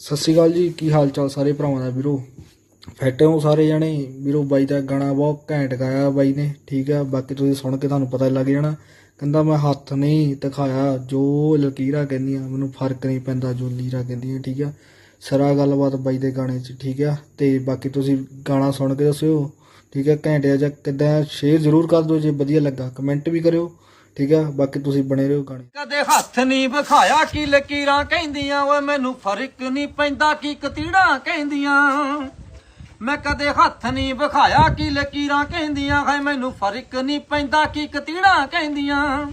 ਸਤਿ ਸ਼੍ਰੀ ਅਕਾਲ ਜੀ, ਕੀ ਹਾਲ ਚਾਲ ਸਾਰੇ ਭਰਾਵਾਂ ਦਾ ਵੀਰੋ? ਫੈਟੇ ਹੋ ਸਾਰੇ ਜਣੇ। ਵੀਰੋ, ਬਾਈ ਦਾ ਗਾਣਾ ਬਹੁਤ ਘੈਂਟ ਗਾਇਆ ਬਾਈ ਨੇ, ਠੀਕ ਆ? ਬਾਕੀ ਤੁਸੀਂ ਸੁਣ ਕੇ ਤੁਹਾਨੂੰ ਪਤਾ ਲੱਗ ਜਾਣਾ। ਕਹਿੰਦਾ ਮੈਂ ਹੱਥ ਨਹੀਂ ਦਿਖਾਇਆ, ਜੋ ਲਕੀਰਾਂ ਕਹਿੰਦੀਆਂ, ਮੈਨੂੰ ਫ਼ਰਕ ਨਹੀਂ ਪੈਂਦਾ ਜੋ ਲੀਰਾ ਕਹਿੰਦੀਆਂ, ਠੀਕ ਆ? ਸਾਰਾ ਗੱਲਬਾਤ ਬਾਈ ਦੇ ਗਾਣੇ 'ਚ, ਠੀਕ ਆ? ਤੇ ਬਾਕੀ ਤੁਸੀਂ ਗਾਣਾ ਸੁਣ ਕੇ ਦੱਸਿਓ, ਠੀਕ ਆ? ਘੈਂਟ ਆ ਜਾਂ ਕਿੱਦਾਂ, ਸ਼ੇਅਰ ਜ਼ਰੂਰ ਕਰ ਦਿਓ ਜੇ ਵਧੀਆ ਲੱਗਾ। ਕਮੈਂਟ ਵੀ ਕਰਿਓ। ਠੀਕ ਆ? ਬਾਕੀ ਤੁਸੀਂ ਬਣੇ ਰਹੋ ਗਾਣੇ। ਕਦੇ ਹੱਥ ਨਹੀਂ ਵਿਖਾਇਆ ਕੀ ਲਕੀਰਾਂ ਕਹਿੰਦੀਆਂ, ਓਏ ਮੈਨੂੰ ਫ਼ਰਕ ਨਹੀਂ ਪੈਂਦਾ ਕੀ ਕਤੀੜਾਂ ਕਹਿੰਦੀਆਂ। ਮੈਂ ਕਦੇ ਹੱਥ ਨਹੀਂ ਵਿਖਾਇਆ ਕੀ ਲਕੀਰਾਂ ਕਹਿੰਦੀਆਂ ਹੈ ਮੈਨੂੰ ਫ਼ਰਕ ਨਹੀਂ ਪੈਂਦਾ ਕੀ ਕਤੀੜਾਂ ਕਹਿੰਦੀਆਂ।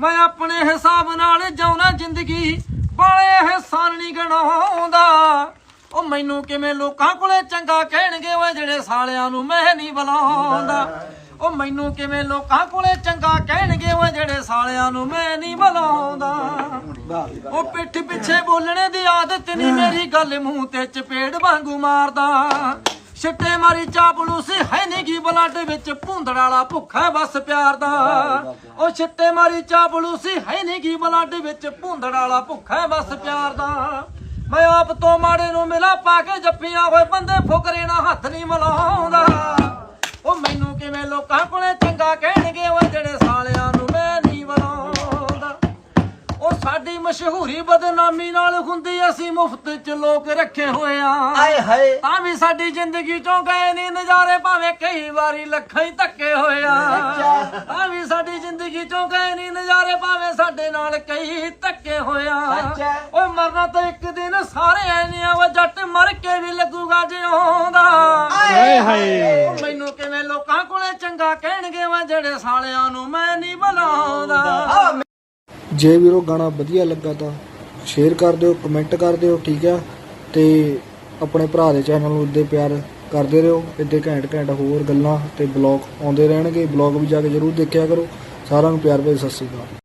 ਮੈਂ ਆਪਣੇ ਹਿਸਾਬ ਨਾਲ ਜਾਉਣਾ ਜ਼ਿੰਦਗੀ, ਬਾਲੇ ਹਿਸਾਨ ਨਹੀਂ ਗਣਾਉਂਦਾ। ਉਹ ਮੈਨੂੰ ਕਿਵੇਂ ਲੋਕਾਂ ਕੋਲੇ ਚੰਗਾ ਕਹਿਣਗੇ, ਓਏ ਜਿਹੜੇ ਸਾਲਿਆਂ ਨੂੰ ਮੈਂ ਨਹੀਂ ਬੁਲਾਉਂਦਾ। ਉਹ ਮੈਨੂੰ ਕਿਵੇਂ ਲੋਕਾਂ ਕੋਲੇ ਚੰਗਾ ਕਹਿਣਗੇ ਓਏ ਜਿਹੜੇ ਸਾਲਿਆਂ ਨੂੰ ਮੈਂ ਨਹੀਂ ਬੁਲਾਉਂਦਾ ਉਹ ਪਿੱਠ ਪਿੱਛੇ ਬੋਲਣੇ ਦੀ ਆਦਤ ਨਹੀਂ ਮੇਰੀ ਗੱਲ ਮੂੰਹ ਤੇ ਚਪੇੜ ਵਾਂਗੂ ਮਾਰਦਾ। ਛਿੱਟੇ ਮਾਰੀ ਚਾਪਲੂ ਸੀ ਹੈ ਨਹੀਂ ਕੀ ਬਲੱਡ ਵਿੱਚ ਭੁੰਦੜ ਵਾਲਾ ਭੁੱਖਾ ਬਸ ਪਿਆਰ ਦਾ ਉਹ ਛਿੱਟੇ ਮਾਰੀ ਚਾਪਲੂ ਸੀ ਹੈ ਨਹੀਂ ਕੀ ਬਲੱਡ ਵਿੱਚ ਭੁੰਦੜ ਵਾਲਾ ਭੁੱਖਾ ਬਸ ਪਿਆਰ ਦਾ ਮੈਂ ਆਪ ਤੋਂ ਮਾੜੇ ਨੂੰ ਮਿਲਾ ਪਾ ਕੇ ਜੱਫੀਆਂ ਹੋਏ ਬੰਦੇ ਫੁਕਰੇ ਨਾਲ ਹੱਥ ਨਹੀਂ ਮਿਲਾਉਂਦਾ। ਉਹ ਲੋਕਾਂ ਕੋਲੇ ਚੰਗਾ ਕਹਿਣਗੇ ਓਏ ਜਿਹੜੇ ਸਾਲਿਆਂ ਨੂੰ ਮੈਂ ਨਹੀਂ ਬੁਲਾਉਂਦਾ ਉਹ ਸਾਡੀ ਮਸ਼ਹੂਰੀ ਬਦਨਾਮੀ ਨਾਲ ਹੁੰਦੀ ਅਸੀਂ ਮੁਫਤ ਚ ਲੋਕ ਰੱਖੇ ਹੋਏ ਆ। ਆਏ ਹਾਏ। ਤਾਂ ਵੀ ਸਾਡੀ ਜ਼ਿੰਦਗੀ ਚੋਂ ਗਏ ਨਹੀਂ ਨਜ਼ਾਰੇ ਭਾਵੇਂ ਕਈ ਵਾਰੀ ਲੱਖਾਂ ਹੀ ਧੱਕੇ ਹੋਏ ਆ। ਤਾਂ ਵੀ ਸਾਡੀ ਜ਼ਿੰਦਗੀ ਚੋਂ ਗਏ ਨਹੀਂ ਨਜ਼ਾਰੇ ਭਾਵੇਂ ਸਾਡੇ ਨਾਲ ਕਈ ਧੱਕੇ ਹੋਏ ਆ। ਓਏ ਮਰਨਾ ਤਾਂ ਇੱਕ ਦਿਨ ਸਾਰੇ ਐ ਨਹੀਂ ਆ ਜੱਟ ਮਰ ਕੇ ਵੀ ਲੱਗੂਗਾ ਜਿਉਂਦਾ। ਹਾਏ ਹਾਏ। ਉਹ ਮੈਨੂੰ ਕਿਵੇਂ ਲੋਕਾਂ ਚੰਗਾ ਕਹਿਣਗੇ ਵਾ ਜਿਹੜੇ ਸਾਲਿਆਂ ਨੂੰ ਮੈਂ ਨਹੀਂ ਬੁਲਾਉਂਦਾ। ਜੇ ਵੀਰੋ ਗਾਣਾ ਵਧੀਆ ਲੱਗਾ ਤਾਂ ਸ਼ੇਅਰ ਕਰ ਦਿਓ ਕਮੈਂਟ ਕਰ ਦਿਓ, ਠੀਕ ਆ? ਤੇ ਆਪਣੇ ਭਰਾ ਦੇ ਚੈਨਲ ਨੂੰ ਇੱਦੇ ਪਿਆਰ ਕਰਦੇ ਰਹੋ, ਇੱਦੇ ਘੈਂਟ ਘੈਂਟ ਹੋਰ ਗੱਲਾਂ ਤੇ ਬਲੌਗ ਆਉਂਦੇ ਰਹਿਣਗੇ। ਬਲੌਗ ਵੀ ਜਾ ਕੇ ਜਰੂਰ ਦੇਖਿਆ ਕਰੋ। ਸਾਰਿਆਂ ਨੂੰ ਪਿਆਰ ਭਰੀ ਸਤਿ ਸ਼੍ਰੀ ਅਕਾਲ।